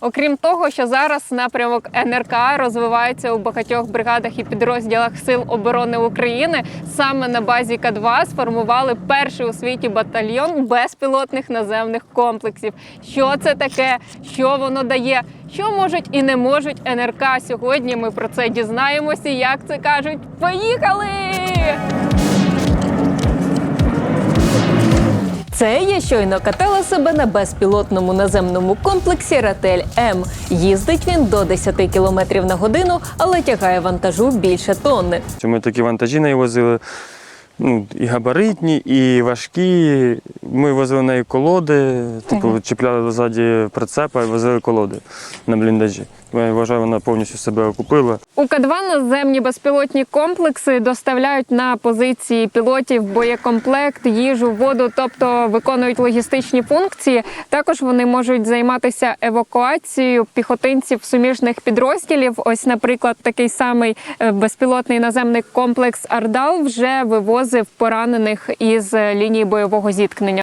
Окрім того, що зараз напрямок НРК розвивається у багатьох бригадах і підрозділах Сил оборони України, саме на базі К2 сформували перший у світі батальйон безпілотних наземних комплексів. Що це таке? Що воно дає? Що можуть і не можуть НРК сьогодні? Ми про це дізнаємося. Як це кажуть? Поїхали! Це я щойно катала себе на безпілотному наземному комплексі Ратель М. Їздить він до 10 км на годину, але тягає вантажу більше тонни. Ми такі вантажі не возили, ну, і габаритні, і важкі. Ми возили неї колоди, типу, чіпляли ззаді прицепа і возили колоди на бліндажі. Я вважаю, вона повністю себе окупила. У К2 наземні безпілотні комплекси доставляють на позиції пілотів боєкомплект, їжу, воду, тобто виконують логістичні функції. Також вони можуть займатися евакуацією піхотинців суміжних підрозділів. Ось, наприклад, такий самий е, безпілотний наземний комплекс Ардал вже вивозив поранених із лінії бойового зіткнення.